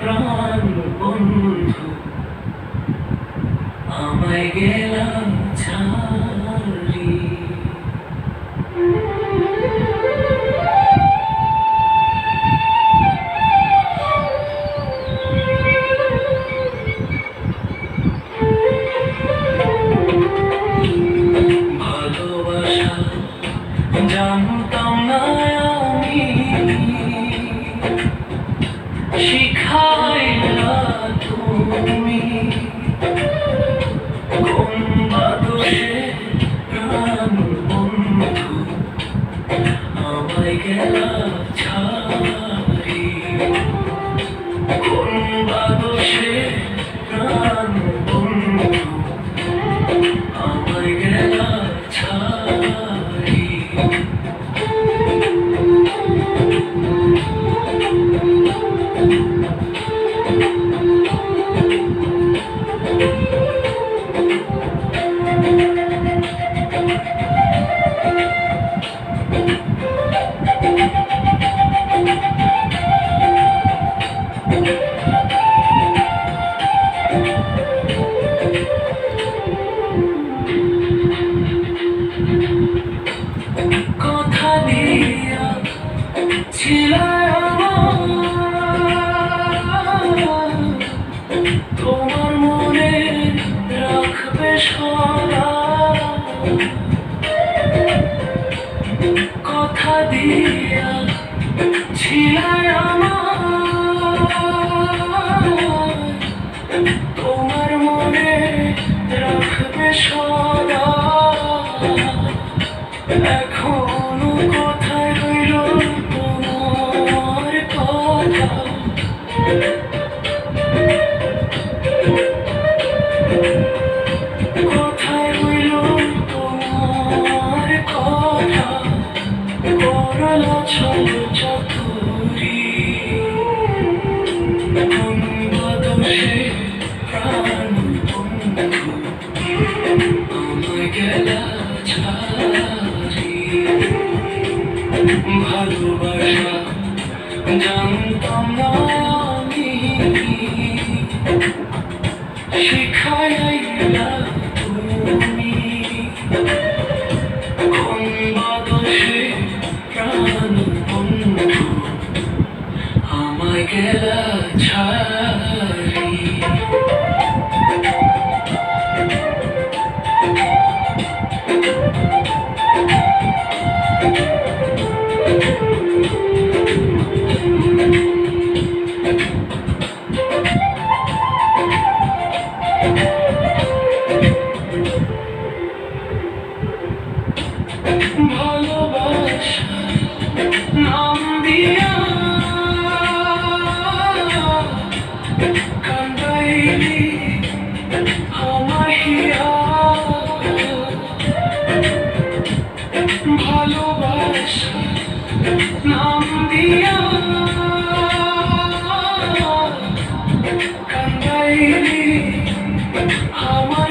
প্রাণ বন্ধু। আমায় গেলাম শিখাইলা তুমি। কোন বাদশে প্রাণ বন্ধু তোমার মনে রাখবে সদা। কথা দিয়া ছিল তোমার মনে রাখবে সদা। এখনও ভালোবাসা জানতাম না আমি শিখাইলা আমায় নাম দিয়া কান্দাইলি আমার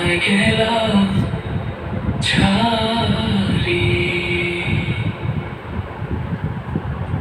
তোমায় খেলা ছা